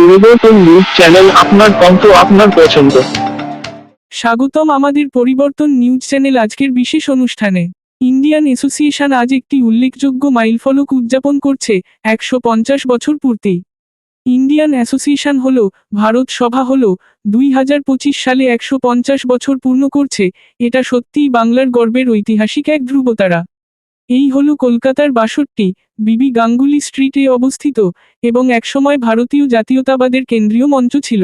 পরিবর্তন news channel আপনার কণ্ঠ, আপনার পছন্দ। স্বাগতম আমাদের পরিবর্তন নিউজ চ্যানেল আজকের বিশেষ অনুষ্ঠানে। ইন্ডিয়ান অ্যাসোসিয়েশন আজ একটি উল্লেখযোগ্য মাইলফলক উদযাপন করছে একশো পঞ্চাশ বছর পূর্তি। ইন্ডিয়ান অ্যাসোসিয়েশন হল, ভারত সভা হল, দুই হাজার পঁচিশ সালে একশো পঞ্চাশ বছর পূর্ণ করছে, এটা সত্যিই বাংলার গর্বের ঐতিহাসিক এক ধ্রুবতারা। এই হল কলকাতার বাষট্টি, বিবি গাঙ্গুলি স্ট্রিটে অবস্থিত এবং একসময় ভারতীয় জাতীয়তাবাদের কেন্দ্রীয় মঞ্চ ছিল।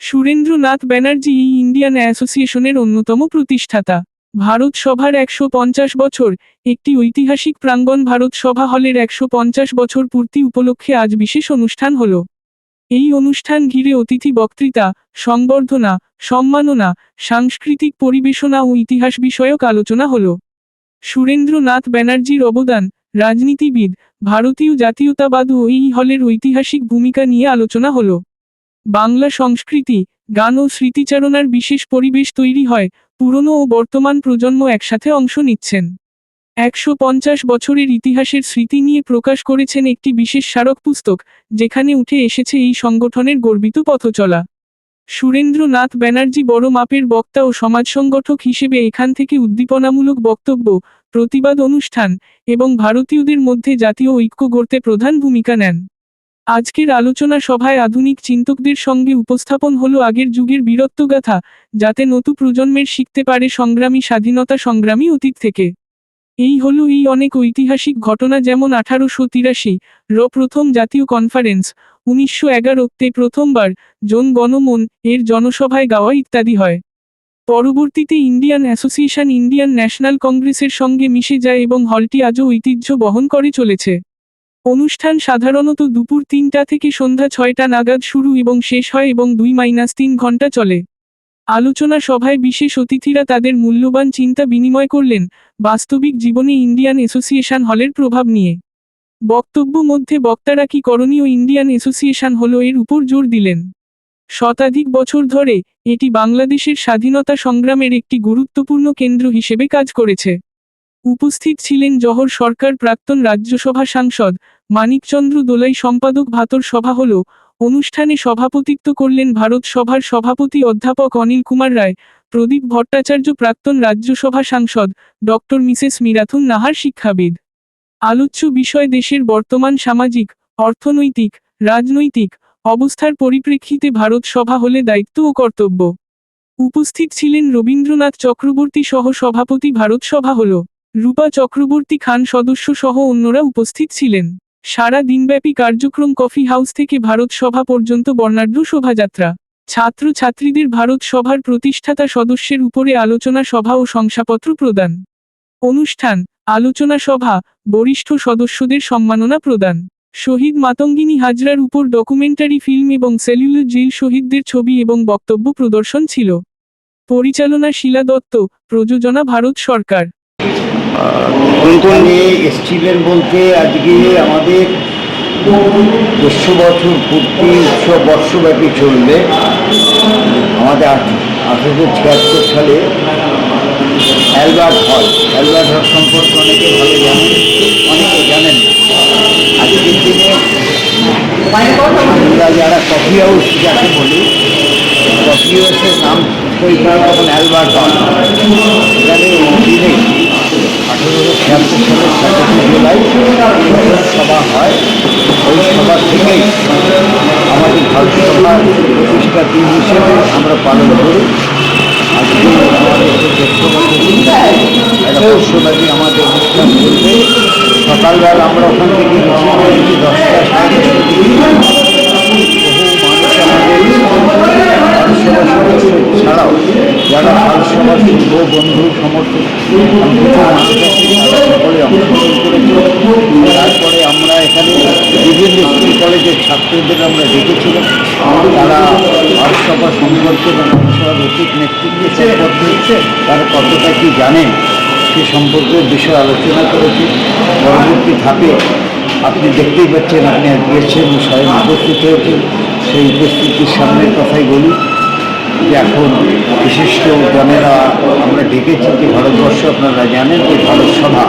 সুরেন্দ্রনাথ ব্যানার্জি এই ইন্ডিয়ান অ্যাসোসিয়েশনের অন্যতম প্রতিষ্ঠাতা। ভারত সভার একশো পঞ্চাশ বছর, একটি ঐতিহাসিক প্রাঙ্গণ ভারত সভা হলের একশো পঞ্চাশ বছর পূর্তি উপলক্ষে আজ বিশেষ অনুষ্ঠান হল। এই অনুষ্ঠান ঘিরে অতিথি বক্তৃতা, সংবর্ধনা, সম্মাননা, সাংস্কৃতিক পরিবেশনা ও ইতিহাস বিষয়ক আলোচনা হল। সুরেন্দ্রনাথ ব্যানার্জির অবদান, রাজনীতিবিদ, ভারতীয় জাতীয়তাবাদ ও এই হলের ঐতিহাসিক ভূমিকা নিয়ে আলোচনা হল। বাংলা সংস্কৃতি, গান ও স্মৃতিচারণার বিশেষ পরিবেশ তৈরি হয়, পুরনো ও বর্তমান প্রজন্ম একসাথে অংশ নিচ্ছেন। একশো পঞ্চাশ বছরের ইতিহাসের স্মৃতি নিয়ে প্রকাশ করেছেন একটি বিশেষ স্মারক পুস্তক, যেখানে উঠে এসেছে এই সংগঠনের গর্বিত পথচলা। সুরেন্দ্রনাথ ব্যানার্জি বড় মাপের বক্তা ও সমাজ সংগঠক হিসেবে এখান থেকে উদ্দীপনামূলক বক্তব্য, প্রতিবাদ অনুষ্ঠান এবং ভারতীয়দের মধ্যে জাতীয় ঐক্য গড়তে প্রধান ভূমিকা নেন। আজকের আলোচনা সভায় আধুনিক চিন্তকদের সঙ্গে উপস্থাপন হলো আগের যুগের বীরত্বগাথা, যাতে নতুন প্রজন্মের শিখতে পারে সংগ্রামী স্বাধীনতা সংগ্রামী অতীত থেকে। এই হল এই অনেক ঐতিহাসিক ঘটনা যেমন আঠারোশো তিরাশি, র প্রথম জাতীয় কনফারেন্স উনিশশো এগারোতে প্রথমবার জন গণমন এর জনসভায় গাওয়া ইত্যাদি হয়। পরবর্তীতে ইন্ডিয়ান অ্যাসোসিয়েশন ইন্ডিয়ান ন্যাশনাল কংগ্রেসের সঙ্গে মিশে যায় এবং হলটি আজও ঐতিহ্য বহন করে চলেছে। অনুষ্ঠান সাধারণত দুপুর তিনটা থেকে সন্ধ্যা ছয়টা নাগাদ শুরু এবং শেষ হয় এবং দুই মাইনাস তিন ঘণ্টা চলে। আলোচনা সভায় বিশেষ অতিথিরা তাদের মূল্যবান চিন্তা বিনিময় করলেন বাস্তবিক জীবনে ইন্ডিয়ান অ্যাসোসিয়েশন হলের প্রভাব নিয়ে। বক্তব্য মধ্যে বক্তারা কি করণীয় ইন্ডিয়ান অ্যাসোসিয়েশন হল এর উপর জোর দিলেন। শতাধিক বছর ধরে এটি বাংলাদেশের স্বাধীনতা সংগ্রামের একটি গুরুত্বপূর্ণ কেন্দ্র হিসেবে কাজ করেছে। উপস্থিত ছিলেন জহর সরকার প্রাক্তন রাজ্যসভা সাংসদ, মানিকচন্দ্র দোলাই সম্পাদক ভাতর সভা হল। অনুষ্ঠানে সভাপতিত্ব করলেন ভারত সভার সভাপতি অধ্যাপক অনিল কুমার রায়, প্রদীপ ভট্টাচার্য প্রাক্তন রাজ্যসভা সাংসদ, ডক্টর মিসেস মিরাথুন নাহার শিক্ষাবিদ। আলোচ্য বিষয় দেশের বর্তমান সামাজিক, অর্থনৈতিক, রাজনৈতিক অবস্থার পরিপ্রেক্ষিতে ভারত সভা হলে দায়িত্ব ও কর্তব্য। উপস্থিত ছিলেন রবীন্দ্রনাথ চক্রবর্তী সহ সভাপতি ভারত সভা হল। রূপা চক্রবর্তী খান সদস্য সহ অন্যরা উপস্থিত ছিলেন। সারা দিনব্যাপী কার্যক্রম কফি হাউস থেকে ভারত সভা পর্যন্ত বর্ণাঢ্য শোভাযাত্রা। ছাত্র ছাত্রীদের ভারত সভার প্রতিষ্ঠাতা সদস্যের উপরে আলোচনা সভা ও শংসাপত্র প্রদান। অনুষ্ঠান, আলোচনা সভা, বরিষ্ঠ সদস্যদের সম্মাননা প্রদান। শহীদ মাতঙ্গিনী হাজরার উপর ডকুমেন্টারি ফিল্ম এবং সেলুলার জেল শহীদদের ছবি এবং বক্তব্য প্রদর্শন ছিল। পরিচালনা শিলা দত্ত, প্রযোজনা ভারত সরকার। এখানে এসছিলেন বলতে আজকে আমাদের দেড়শো বছর পূর্তি উৎসব বর্ষব্যাপী চলবে। আমাদের আঠেরোশো ছিয়াত্তর সালে অ্যালবার্ট হল অ্যালবার্ট হল সম্পর্কে অনেকে ভালো জানেন, অনেকে জানেন আজকের দিনে আমরা যারা কফি হাউস যাকে বলি কফি হাউসের নাম পরিচয় তখন অ্যালবার্ট হল। এখানে দিনে আঠেরোশো ছিয়াত্তর সালের সভা হয় ওই সভা থেকেই আমাদের ভারত সভার প্রতিষ্ঠা দিন হিসেবে আমরা পালন করি আজকে আমাদের আমাদের অনুষ্ঠান চলবে সকালবেলা আমরা ওখান থেকে মিছিল করেছি দশটা সাড়ে ছাড়াও যারা ভারতসভার পূর্ব বন্ধু সমর্থক ছাত্রদের আমরা ডেকেছিলাম তারা ভারতসভা সম্পর্কে এবং ভারতসভার অতীত নেতৃত্ব তারা কতটা কি জানেন সে সম্পর্কে বিষয়ে আলোচনা করেছে। পরবর্তী ধাপে আপনি দেখতেই পাচ্ছেন আপনি গিয়েছেন স্বয়ং উপস্থিত হয়েছেন। সেই উপস্থিতির সামনের কথাই বলি যে এখন বিশিষ্ট জনেরা আমরা ডেকেছি যে ভারতবর্ষ আপনারা জানেন যে ভারত সভা।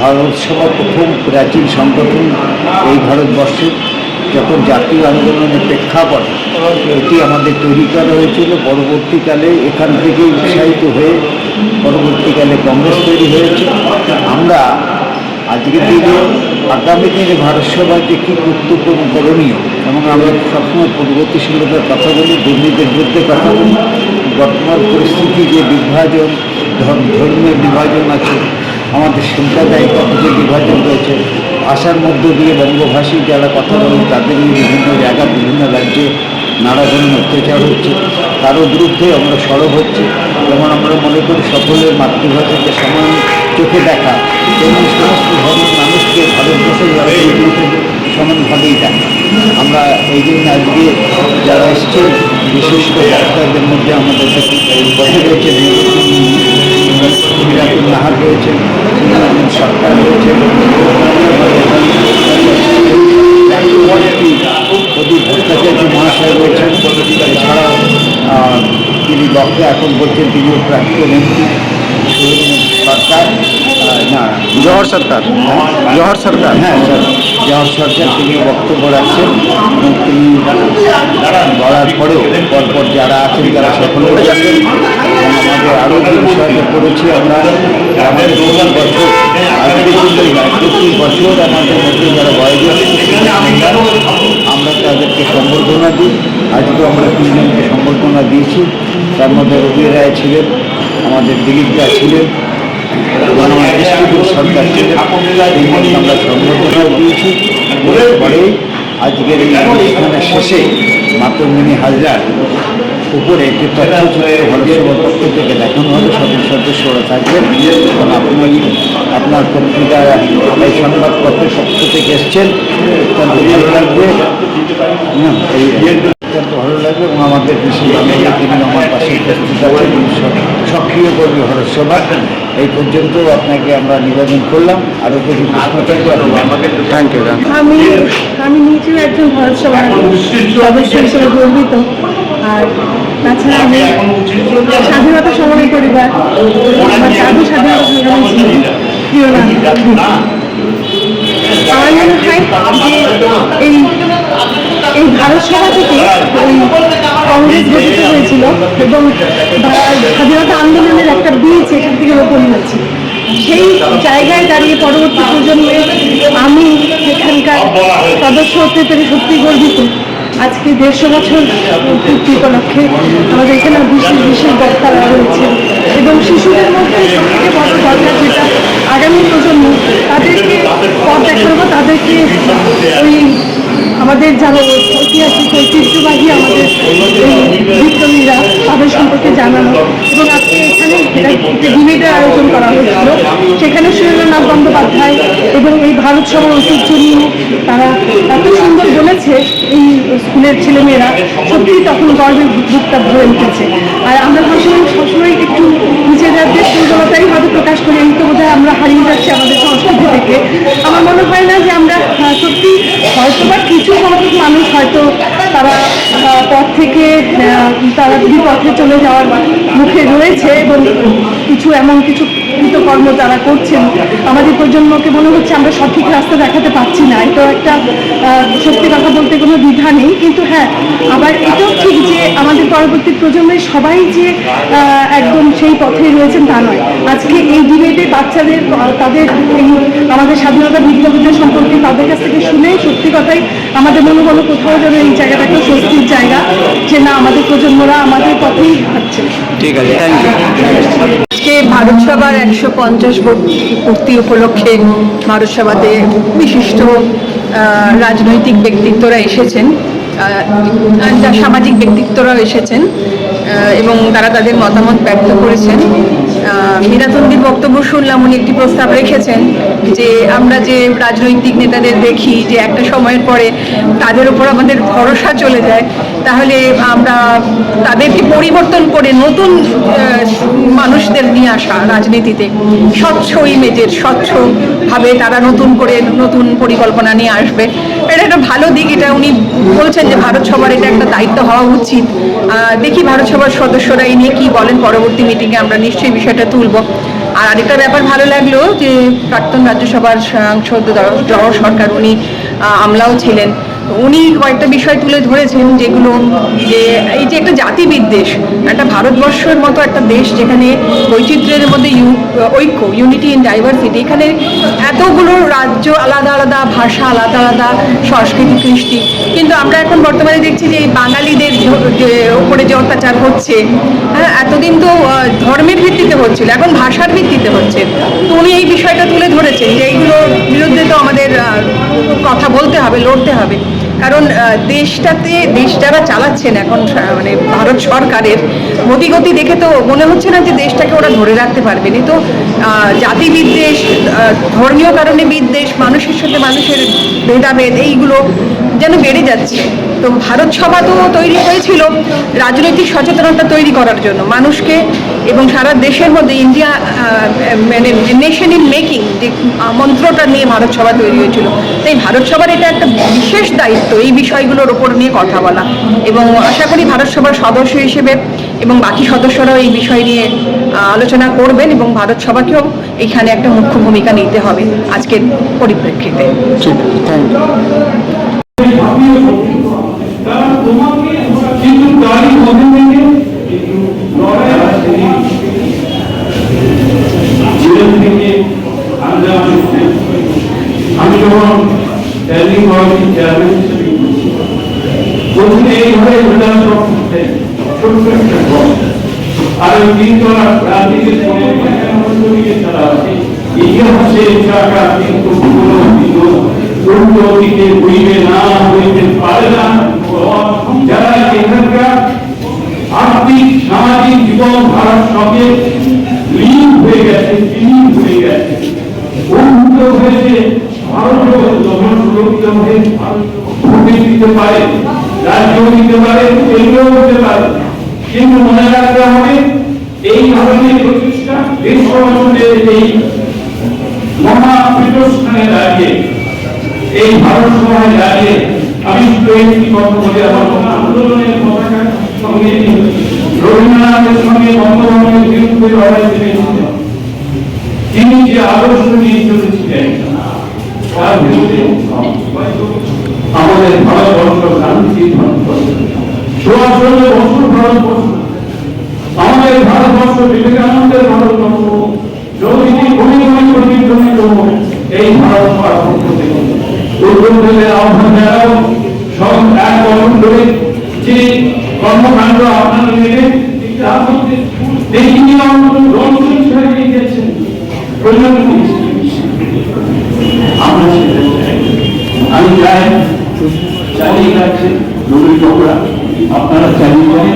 ভারত সভা প্রথম প্রাচীন সংগঠন এই ভারতবর্ষের। যখন জাতীয় আন্দোলনের প্রেক্ষাপট এটি আমাদের তৈরি করা হয়েছিল, পরবর্তীকালে এখান থেকে উৎসাহিত হয়ে পরবর্তীকালে কংগ্রেস তৈরি হয়েছে। আমরা আজকের দিনে আগামী দিনে ভারত যে কী কর্তব্য করণীয় এবং আমরা সবসময় পূর্ববর্তীশীলতার কথা বলি, দুর্নীতির বিরুদ্ধে কথা বলি, বর্তমান পরিস্থিতি যে বিভাজন ধর্ম- ধর্মীয় বিভাজন আছে আমাদের সাম্প্রদায়িক যে বিভাজন রয়েছে। ভাষার মধ্য দিয়ে বঙ্গভাষী যারা কথা বলেন, তাদের নিয়ে বিভিন্ন জায়গা, বিভিন্ন রাজ্যে নানা ধরনের অত্যাচার হচ্ছে। তারও বিরুদ্ধে আমরা সরব হচ্ছে। যেমন আমরা মনে করি, সকলের মাতৃভাষাকে সমান চোখে দেখা। তেমনি সমস্ত ধর্মের মানুষকে ভারতবর্ষের যারা সমানভাবেই দেখা। আমরা এই জন্য আজকে যারা এসছে বিশেষ করে বক্তাদের মধ্যে আমাদের বসে রয়েছে মিরাজুল নাহার রয়েছেন সুন্দরবন সরকার রয়েছেন প্রদীপ ভট্টাচার্য মহাশয় রয়েছেন এছাড়াও আহ, তিনি বক্তা এখন বলছেন তিনিও প্রাক্তন এমপি সরকার আহ, না জহর সরকার জহর সরকার হ্যাঁ স্যার জহর সরকার তিনি বক্তব্য রাখছেন এবং তিনি বলার পরেও পরপর যারা আছেন সকলে যাচ্ছেন এবং আমাদের আরও যে বিষয়টা করেছি আমরা আমাদের প্রতি বছর আজকে প্রতি বছর আমাদের মধ্যে যারা বয়োজ্যেষ্ঠ আমরা তাদেরকে সম্বর্ধনা দিই। আজকে আমরা তিনজনকে সম্বর্ধনা দিয়েছি। তার মধ্যে রবি রায় ছিলেন, আমাদের দিলীপ দা ছিলেন এবং আমার আজকের এই শেষে মাতঙ্গিনী হাজরার উপরে একটি পক্ষ থেকে দেখানো হবে সকল সদস্যরা থাকবেন এবং আপনি আপনার পত্রিকা এই সংবাদপত্রের পক্ষ থেকে এসছেন ভালো লাগবে অত্যন্ত ভালো লাগবে এবং আমাদের বিশেষভাবে সক- সক্রিয় কর্মী ভারত সভা। এই পর্যন্ত আপনাকে আমরা নিবেদন করলাম। আরও কিছু থ্যাংক ইউ আমি আমি নিজেও একজন ভারত সভার সদস্য হিসেবে গর্বিত। আর তাছাড়া আমি স্বাধীনতা সংগ্রামী পরিবার আমার দাদু স্বাধীনতা সংগ্রামী প্রিয় নাম। আমার মনে হয় এই এই ভারত সভা থেকে কংগ্রেস গঠিত হয়েছিল এবং স্বাধীনতা আন্দোলনের একটা বীজ এখান থেকে রোপণ হয়েছে। সেই জায়গায় দাঁড়িয়ে পরবর্তী প্রজন্মে আমি এখানকার সদস্য হতে পেরে সত্যি গর্বিত। আজকে দেড়শো বছর পূর্তি উপলক্ষে আমাদের এখানে বিশেষ বিশেষ বক্তারা রয়েছে এবং শিশুদের মধ্যে সবথেকে বড় দরকার যেটা আগামী প্রজন্ম তাদেরকে পথ দেখাবো, তাদেরকে ওই আমাদের যারা ঐতিহাসিক ঐতিহ্যবাহী আমাদের বিপ্লবীরা, তাদের সম্পর্কে জানানো। এবং আজকে এখানে একটা ডিবেটের আয়োজন করা হয়েছিল। সেখানে সুরেন্দ্রনাথ বন্দ্যোপাধ্যায় এবং এই ভারত সভার ঐতিহ্য নিয়ে তারা এত সুন্দর বলেছে এই স্কুলের ছেলেমেয়েরা। সত্যি তখন গর্বের বুকটা ভরে উঠেছে। আর আমরা সবসময় সবসময় একটু নিজেদের দুর্বলতাই হয়তো প্রকাশ করি আমি তো বোধহয় আমরা হারিয়ে যাচ্ছি আমাদের সংস্কৃতি থেকে। আমার মনে হয় না যে আমরা সত্যি হয়তো বা কিছু সংখ্যক মানুষ হয়তো তারা পথ থেকে তারা পথে চলে যাওয়ার মুখে রয়েছে এবং কিছু এমন কিছু কৃতকর্ম তারা করছেন, আমাদের প্রজন্মকে মনে হচ্ছে আমরা সঠিক রাস্তা দেখাতে পারছি না। এটা একটা সত্যি কথা বলতে কোনো দ্বিধা নেই। কিন্তু হ্যাঁ আবার এটাও ঠিক যে আমাদের পরবর্তী প্রজন্মের সবাই যে একদম সেই পথেই রয়েছেন তা নয়। আজকে এই ডিবেটে বাচ্চাদের, তাদের এই আমাদের স্বাধীনতা বিপ্লবীদের সম্পর্কে তাদের কাছ থেকে শুনে সত্যি কথাই আমাদের মনে হলো কোথাও যেন এই জায়গাটাকে স্বস্তির জায়গা যে না, আমাদের প্রজন্মরা আমাদের পথেই হাঁটছে। ঠিক আছে থ্যাংক ইউ আজকে ভারত সভার একশো পঞ্চাশ পূর্তি উপলক্ষে ভারত সভাতে বিশিষ্ট রাজনৈতিক ব্যক্তিত্বরা এসেছেন সামাজিক ব্যক্তিত্বরাও এসেছেন এবং তারা তাদের মতামত ব্যক্ত করেছেন। মীরাতন্দির বক্তব্য শুনলাম, উনি একটি প্রস্তাব রেখেছেন যে, আমরা যে রাজনৈতিক নেতাদের দেখি যে একটা সময়ের পরে তাদের উপর আমাদের ভরসা চলে যায় তাহলে আমরা তাদেরকে পরিবর্তন করে নতুন মানুষদের নিয়ে আসা রাজনীতিতে স্বচ্ছ ইমেজের, স্বচ্ছভাবে তারা নতুন করে নতুন পরিকল্পনা নিয়ে আসবে। এটা একটা ভালো দিক, এটা উনি বলছেন যে ভারত সভার এটা একটা দায়িত্ব হওয়া উচিত। দেখি ভারত সভার সদস্যরা এই নিয়ে কি বলেন, পরবর্তী মিটিংয়ে আমরা নিশ্চয়ই বিষয়টা তুলব। আর আরেকটা ব্যাপার ভালো লাগল যে প্রাক্তন রাজ্যসভার সাংসদ সরকার উনি আমলাও ছিলেন। উনি কয়েকটা বিষয় তুলে ধরেছেন, যেগুলো যে এই যে একটা জাতি বিদ্বেষ একটা ভারতবর্ষের মতো একটা দেশ যেখানে বৈচিত্র্যের মধ্যে ঐক্য ইউনিটি ইন ডাইভার্সিটি এখানে এতগুলো রাজ্য আলাদা আলাদা, ভাষা আলাদা আলাদা, সংস্কৃতি, কৃষ্টি। কিন্তু আমরা এখন বর্তমানে দেখছি যে এই বাঙালিদের উপরে যে অত্যাচার হচ্ছে হ্যাঁ এতদিন তো ধর্মের ভিত্তিতে হচ্ছিল, এখন ভাষার ভিত্তিতে হচ্ছে। তো উনি এই বিষয়টা তুলে ধরেছেন যে এইগুলোর বিরুদ্ধে তো আমাদের কথা বলতে হবে, লড়তে হবে। কারণ দেশটাতে, দেশ যারা চালাচ্ছেন এখন মানে ভারত সরকারের মতিগতি দেখে তো মনে হচ্ছে না যে দেশটাকে ওরা ধরে রাখতে পারবে। না তো জাতি বিদ্বেষ ধর্মীয় কারণে বিদ্বেষ, মানুষের সাথে মানুষের ভেদাভেদ, এইগুলো যেন বেড়ে যাচ্ছে। তো ভারত সভা তো তৈরি হয়েছিল রাজনৈতিক সচেতনতা তৈরি করার জন্য। মানুষকে এবং সারা দেশের মধ্যে ইন্ডিয়া মানে নেশন ইন মেকিং যে মন্ত্রটা নিয়ে ভারত সভা তৈরি হয়েছিল। তাই ভারত সভার এটা একটা বিশেষ দায়িত্ব। এই বিষয়গুলোর ওপর নিয়ে কথা বলা এবং আশা করি ভারত সভার সদস্য হিসেবে এবং বাকি সদস্যরাও এই বিষয় নিয়ে আলোচনা করবেন এবং ভারত সভাকেও এখানে একটা মুখ্য ভূমিকা নিতে হবে আজকের পরিপ্রেক্ষিতে। আমি যখন ট্যালিং কমিটি চেয়ারম্যান হিসেবে প্রথমে এই ঘরে প্রধান করতে ছোট্ট একটা ঘর আর ওই তিনতলা রাজনীতির আছে? ইতিহাসে চাকা কিন্তু কোনো দিন উন্নতিতে হইবে না হইতে পারে না। যারা এখানকার আর্থিক, সামাজিক জীবন ধারার সঙ্গে লীন হয়ে গেছে, বিলীন হয়ে গেছে। উন্নত হয়েছে ভারতীয় যখন হয়ে ভোটে দিতে পারে রাজ্য দিতে পারে কেন্দ্র হতে পারে। কিন্তু মনে রাখতে হবে, এই ধরনের প্রচেষ্টা দেশ এই মহা আমি বলে আমার সঙ্গে রবীন্দ্রনাথের তিনি যে আদর্শ নিয়ে চলেছিলেন, তার বিরুদ্ধে আমাদের ভারতবর্ষ শান্তি সোয়া ষোলো বছর ভারতবর্ষ আমাদের ভারতবর্ষ বিবেকানন্দের ভারতবর্ষ যদি পরিমাণ প্রতিধ্বনিত এই ভারত সভার পক্ষ থেকে আহ্বান জানাও। সব এক বছর যে কর্মকাণ্ড আপনারা নিলেন অন্তত দর্শন ছাড়িয়ে গেছেন প্রধানমন্ত্রী। আমরা সেটা চাই। আমি চাই চালিয়ে যাচ্ছে। আপনারা চালিয়ে যান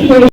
দিক